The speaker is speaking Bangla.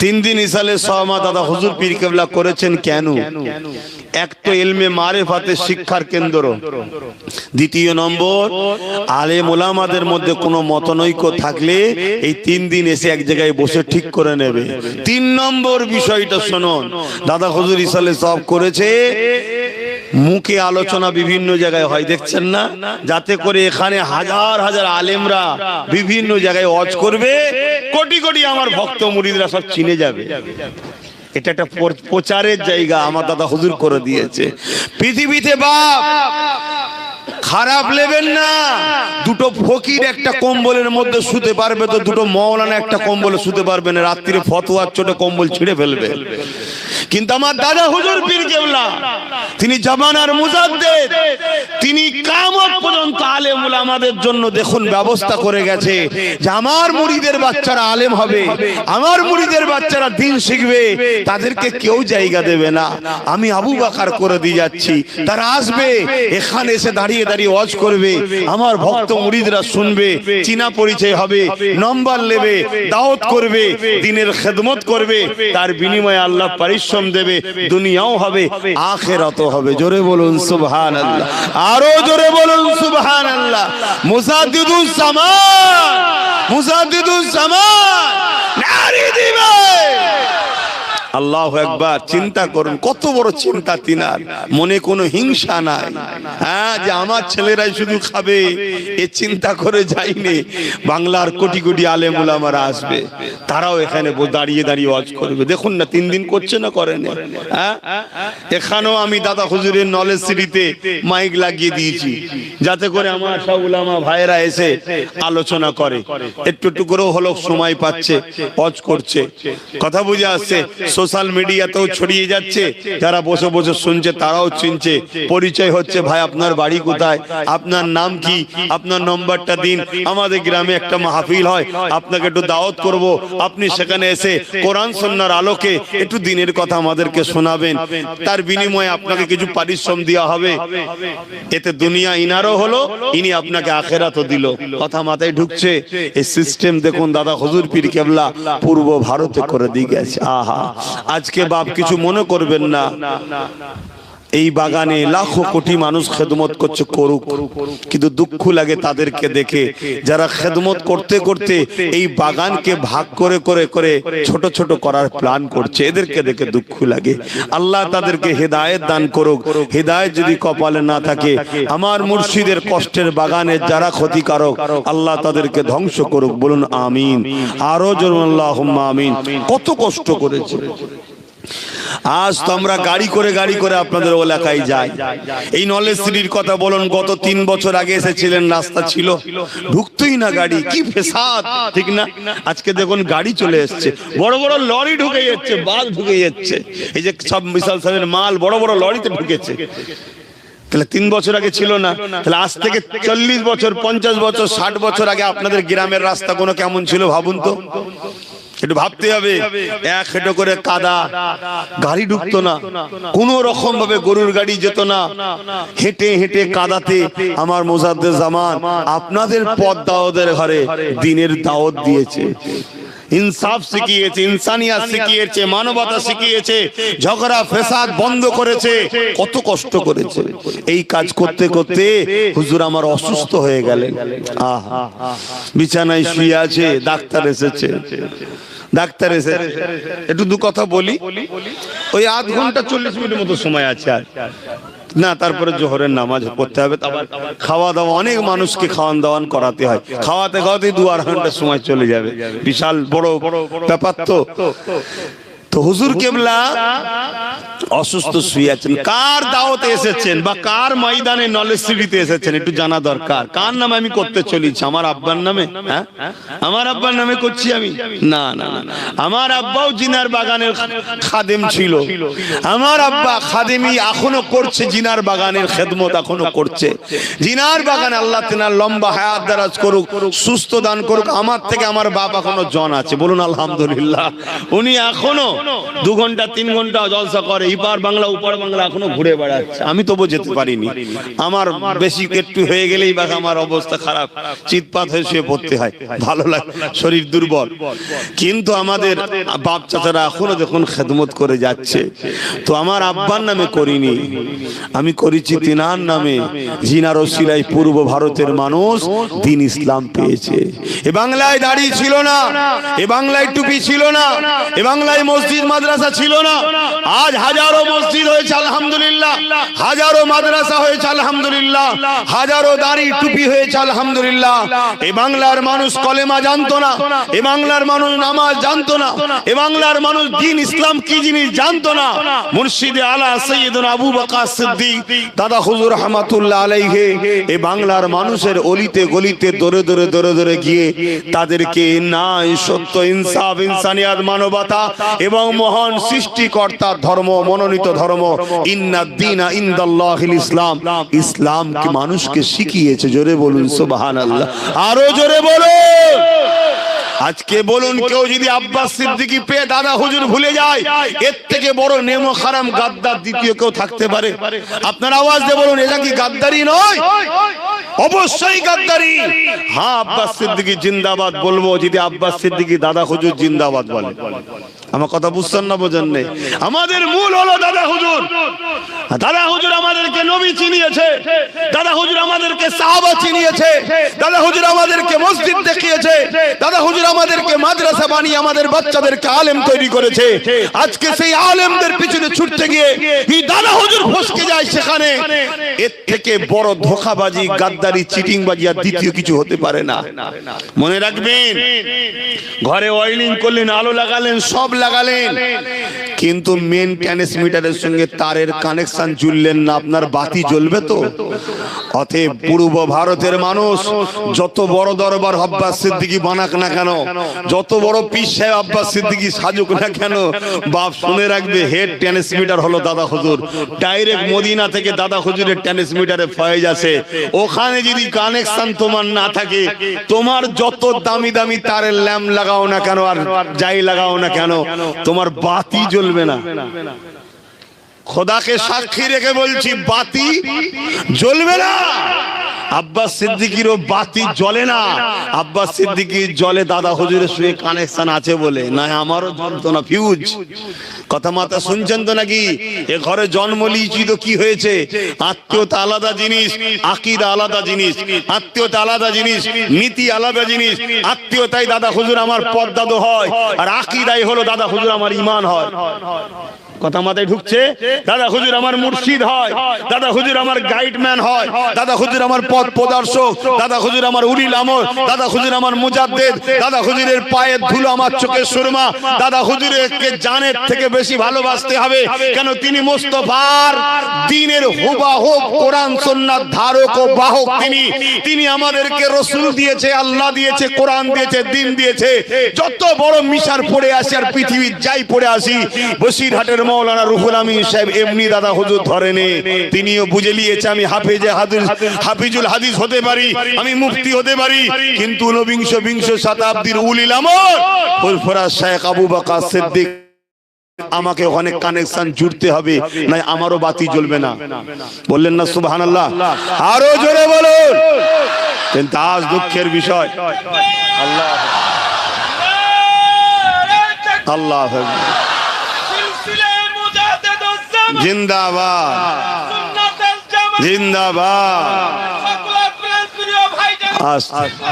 তিন দিন ইসালে সহমা দাদা হুজুর পীর কেবলা করেছেন কেন? এক তো এলমে মারেফাতে শিক্ষার কেন্দ্র। দ্বিতীয় নম্বর, আলেম ওলামাদের মধ্যে কোনো মতনৈক্য থাকলে এই তিন দিন এসে এক জায়গায় বসে ঠিক করে নেবে। তিন নম্বর বিষয়টা শুনুন, দাদা হুজুর ইসালে সব করেছে, মুখে আলোচনা বিভিন্ন জায়গায় হয়, দেখছেন না? যাতে করে এখানে হাজার হাজার আলেমরা বিভিন্ন জায়গায় অজ করবে কোটি কোটি আমার ভক্ত মুরিদরা সব চিনে যাবে। এটা একটা প্রচারের জায়গা আমার দাদা হুজুর করে দিয়েছে। পৃথিবীতে বাপ! খারাপ নেবেন না। দুটো ফকির একটা কম্বলের মধ্যে শুতে পারবে তো দুটো মৌলানা একটা কম্বলে শুতে পারবে না রাত্রিরে ফতোয়ার চোটে কম্বল ছিঁড়ে ফেলবে। কিন্তু আমার দাদা হুজুর পীর কেবলা তিনি জামানার মুজাদ্দেদ তিনি কামত পর্যন্ত আলেম আমাদের জন্য দেখুন ব্যবস্থা করে গেছে যে আমার মুড়িদের বাচ্চারা আলেম হবে আমার মুড়িদের বাচ্চারা দিন শিখবে তাদেরকে কেউ জায়গা দেবে না। আমি আবু বাকার করে দিয়ে যাচ্ছি তারা আসবে এখানে এসে দাঁড়িয়ে দাঁড়িয়ে ওয়াজ করবে, আমার ভক্ত মুড়িদরা শুনবে, চীনা পরিচয় হবে, নম্বর নেবে, দাওয়াত করবে, দিনের খেদমত করবে, তার বিনিময়ে আল্লাহ পরিশ্রম দেবে, দুনিয়াও হবে, আখেরাতও হবে। জোরে বলুন সুবহান আল্লাহ আরও জোরে বলুন সুবহান আল্লাহ মুসাদ্দিদুস জামান মুসাদ্দিদুস জামান নারী দিবে আল্লাহ একবার চিন্তা করুন কত বড় চিন্তা তিনার। মনে কোনো হিংসা নাই। হ্যাঁ যে আমার ছেলেরাই শুধু খাবে এ চিন্তা করে যায়নি। বাংলার কোটি কোটি আলেম ওলামারা আসবে তারাও এখানে দাঁড়িয়ে দাঁড়িয়ে ওয়াজ করবে। দেখুন না তিন দিন করছে না করেন হ্যাঁ? এখানেও আমি দাদা হুজুরের নলেজ সিটিতে মাইক লাগিয়ে দিয়েছি যাতে করে আমার সব উলামা ভাইয়েরা এসে আলোচনা করে। একটু একটু করেও হলো সময় পাচ্ছে ওয়াজ করছে। কথা বুঝে আসছে সোশ্যাল মিডিয়াতেও ছড়িয়ে যাচ্ছে। যারা বসে বসে শুনছে, তারাও চিনছে। পরিচয় হচ্ছে, ভাই, আপনার বাড়ি কোথায়? আপনার নাম কি? আপনার নম্বরটা দিন। আমাদের গ্রামে একটা মাহফিল হয়। আপনাকে একটু দাওয়াত করব। আপনি সেখানে এসে কোরআন সন্ন্যার আলোকে একটু দিনের কথা আমাদেরকে শোনাবেন। তার বিনিময়ে আপনাকে কিছু পারিশ্রম দেওয়া হবে। এতে দুনিয়া ইনারও হলো, ইনি আপনাকে আখেরাতও দিল। কথা মাথায় ঢুকছে। এই সিস্টেম দেখুন, দাদা হুজুর পীর কেবলা পূর্ব ভারতে করে দিয়ে গেছে। আহা। আজকে বাপ কিছু মনে করবেন না। এই বাগানে লাখো কোটি মানুষ খেদমত করছে, করুক। কিন্তু দুঃখ লাগে তাদেরকে দেখে। যারা খেদমত করতে করতে এই বাগানকে ভাগ করে করে করে ছোট ছোট করার প্ল্যান করছে, এদেরকে দেখে দুঃখ লাগে। আল্লাহ তাদেরকে হেদায়েত দান করুক। হেদায়েত যদি কপালে না থাকে, আমার মুর্শিদের কষ্টের বাগানের যারা ক্ষতিকারক, আল্লাহ তাদেরকে ধ্বংস করুক। বলুন, আমিন। আরও জরুন আল্লাহ আমিন। কত কষ্ট করেছে। আজ তো আমরা গাড়ি করে গাড়ি করে আপনাদের এলাকায় যাই। এই নলেজ সিটির কথা বলুন, গত তিন বছর আগে এসেছিলেন, রাস্তা ছিল। ঢুকতোই না গাড়ি, কি ফেসাদ ঠিক না? আজকে দেখুন গাড়ি চলে এসছে। বড় বড় লরি ঢুকে যাচ্ছে, বাস ঢুকে যাচ্ছে। এই যে সব বিশাল সাহেবের মাল বড় বড় লরিতে ঢুকেছে। তাহলে তিন বছর আগে ছিল না। তাহলে আজ থেকে চল্লিশ বছর, পঞ্চাশ বছর, ষাট বছর আগে আপনাদের গ্রামের রাস্তা কোনো কেমন ছিল ভাবুন তো? একটু ভাবতে হবে। এক হেঁটো করে কাদা। গাড়ি ঢুকতো না। কোন রকম ভাবে গরুর গাড়ি যেত না। হেঁটে হেঁটে কাদাতে আমার মোজাদ্দের জামান আপনাদের পদ দাওদের ঘরে দিনের দাওয়াত দিয়েছে। ইনসাফ শিখিয়েছে ইনসানিয়া শিখিয়েছে, মানবতা শিখিয়েছে, ঝগড়া ফেসাদ বন্ধ করেছে, কত কষ্ট করেছে। এই কাজ করতে করতে হুজুর আমার অসুস্থ হয়ে গেলেন। আহা, বিছানায় শুয়ে আছে, ডাক্তার এসেছে। ডাক্তার এসে একটু দু কথা বলি। ওই আধ ঘণ্টা চল্লিশ মিনিট মতো সময় আছে আর। না, তারপরে জোহরের নামাজ পড়তে হবে আবার খাওয়া দাওয়া অনেক মানুষকে খাওয়ান দাওয়ান করাতে হয়। খাওয়াতে খাওয়াতে দু আড় ঘণ্টার সময় চলে যাবে। বিশাল বড় বড় ব্যাপার তো। তো হুজুর কেবলা অসুস্থ শুয়ে আছেন। কার দাওয়াতে এসেছেন বা কার ময়দানে নলেজ সিটিতে এসেছেন? একটু জানা দরকার। কার নামে আমি করতে চলেছি? আমার আব্বার নামে? হ্যাঁ? আমার আব্বার নামে করছি আমি? না না না আমার আব্বাও জিনার বাগানের খাদেম ছিল। আমার আব্বা খাদেমি এখনও করছে জিনার বাগানের খেদমত এখনও করছে। জিনার বাগানে আল্লাহ তেনার লম্বা হায়াত দারাজ করুক সুস্থ দান করুক। আমার থেকে আমার বাপ এখনও জন আছে। বলুন আলহামদুলিল্লাহ। উনি এখনও দু ঘণ্টা, তিন ঘণ্টা জলসা করে ইপার বাংলা, উপার বাংলা এখনও ঘুরে বেড়াচ্ছে। আমি তবু যেতে পারিনি। আমার বেশি একটু হয়ে গেলেই বা আমার অবস্থা খারাপ। চিৎপাত হয়ে শুয়ে পড়তে হয়। ভালো লাগে, শরীর দুর্বল। কিন্তু আমাদের বাপ চাচারা এখনও যখন খেদমত করে যাচ্ছে, তো আমার আব্বার নামে করিনি। আমি করেছি তিনার নামে। জিনার ওসিলাই পূর্ব ভারতের মানুষ দিন ইসলাম পেয়েছে। এ বাংলায় দাড়ি ছিল না, এ বাংলায় টুপি ছিল না, এ বাংলায় মসজিদ মাদ্রাসা ছিল না। আজ হাজারো মসজিদ হয়েছে মাদ্রাসা হয়েছে, আলহামদুলিল্লাহ। হাজারো দাড়ি টুপি হয়েছে, আলহামদুলিল্লাহ। এ বাংলার মানুষ কলেমা জানতো না, এ বাংলার মানুষ নামাজ জানতো না, এ বাংলার মানুষ দিন ইসলাম কি জিনিস জানতো না। মুর্শিদে আলা সৈয়দনা আবু বকর সিদ্দিক, দাদা হুজুর রহমাতুল্লাহ আলাইহি, এ বাংলার মানুষের অলিতে গলিতে দরে দরে দরে দরে গিয়ে তাদেরকে ন্যায়, সত্য, ইনসাফ, ইনসানিয়াত, মানবতা এবং মহান সৃষ্টিকর্তা ধর্ম, মনোনীত ধর্ম, ইন্নাদ্দিনা ইনদাল্লাহিল ইসলাম ইসলাম কি মানুষকে শিখিয়েছে। জোরে বলুন সুবহানাল্লাহ। আরও জোরে বলুন। আজকে বলুন কেউ যদি আব্বাস সিদ্দিকি পেয়ে দাদা হুজুর ভুলে যায় এর থেকে বড় নেমো খারাম গাদ্দার দ্বিতীয় কেউ থাকতে পারে। আপনার আওয়াজ দিয়ে বলুন এটা কি গাদ্দারি নয়? অবশ্যই গাদ্দারি। হ্যাঁ আব্বাস সিদ্দিকি জিন্দাবাদ বলব যদি আব্বাস সিদ্দিকি দাদা হুজুর জিন্দাবাদ বলে। আমার কথা বুঝছেন না বোঝেন নেই। আমাদের মূল হলো দাদা হুজুর। দাদা হুজুর আমাদেরকে নবী চিনিয়েছে। দাদা হুজুর আমাদেরকে সাহাবা চিনিয়েছে। দাদা হুজুর আমাদেরকে মসজিদ দেখিয়েছে। দাদা হুজুর আমাদেরকে মাদ্রাসা বানিয়ে আমাদের বাচ্চাদেরকে আলেম তৈরি করেছে। আজকে সেই আলেমদের পিছনে ছুটতে গিয়ে এই দাদা হুজুর ফসকে যায় সেখানে। এর থেকে বড় ধোকাবাজি, গাদ্দারি, চিটিংবাজি আর দ্বিতীয় কিছু হতে পারে না। মনে রাখবেন, ঘরে ওয়াইলিং করলেন, আলো লাগালেন, সব লাগালেন। কিন্তু মেন ট্রান্সমিটারের সঙ্গে তারের কানেকশন জুড়লেন না, আপনার বাতি জ্বলবে তো। অতএব পূর্ব ভারতের মানুষ, যত বড় দরবার আব্বাস সিদ্দিকী বানাক না কেন, যত বড় পিস সাহেব আব্বাস সিদ্দিকী সাজুক না কেন, বাপ শুনে রাখবে হেড ট্রান্সমিটার হলো দাদা হুজুর। ডাইরেক্ট মদিনা থেকে দাদা হুজুরের ট্রান্সমিটারে ফয়েজ আছে। ওখানে যদি কানেকশন তোমার না থাকে, তোমার যত দামি দামি তারের ল্যাম্প লাগাও না কেন আর যাই লাগাও না কেন তোমার বাতি জ্বলবে না। খোদাকে সাক্ষী রেখে বলছি বাতি জ্বলবে না। আব্বাস সিদ্দিকিরও বাতি জ্বলে না। আব্বাস সিদ্দিকির জলে দাদা হুজুরের সঙ্গে কানেকশন আছে বলে। না আমারও জ্বলতো না ফিউজ কথা মাতা শুনছেন তো নাকি? এ ঘরে জন্ম লিয়েছি তো কি হয়েছে? আত্মীয়তা আলাদা জিনিস আকিদা আলাদা জিনিস আত্মীয়তা আলাদা জিনিস নীতি আলাদা জিনিস। আত্মীয়তাই দাদা হুজুর আমার পদ্মাদো হয় আর আকিদাই হলো দাদা হুজুর আমার ইমান হয়। কথা মাথায় ঢুকছে? দাদা হুজুর আমার মুর্শিদ হয়। দাদা হুজুর আমার গাইডম্যান হয়। দাদা হুজুর আমার পথ প্রদর্শক। দাদা হুজুর আমার উলিল আমর দাদা হুজুর আমার মুজাদ্দেদ। দাদা হুজুরের পায়ের ধুলো আমার চোখের সুরমা। দাদা হুজুরকে জানের থেকে বেশি ভালোবাসতে হবে। কেন তিনি মোস্তফার দিনের হুবাহুব কোরআন সুন্নাত ধারক ও বাহক তিনি। তিনি। আমাদেরকে রসুল দিয়েছে আল্লাহ দিয়েছে কোরআন দিয়েছে দিন দিয়েছে। যত বড় মিশার পড়ে আসি আর পৃথিবীর যাই পড়ে আসি বসিরহাটের মৌলানা রুহুল আমিন সাহেব, এমনি দাদা হুজুর ধরেনে। তিনিও বুঝে নিয়েছে, আমি হাফেজে হাদিস হাফিজুল হাদিস হতে পারি, আমি মুফতি হতে পারি। কিন্তু ঊনবিংশ বিংশ শতাব্দীর উলিল আমর ফুরফুরা শেখ আবু বকর সিদ্দিক আমাকে অনেক কানেকশন জুড়তে হবে, নাই আমারও বাতি জ্বলবে না। বললেন না সুবহান আল্লাহ আরও জোরে বলুন। কিন্তু আজ দুঃখের বিষয়। আল্লাহ আল্লাহ মুজাদ্দিদুজ্জামান জিন্দাবাদ। জিন্দাবাদ। সকল আস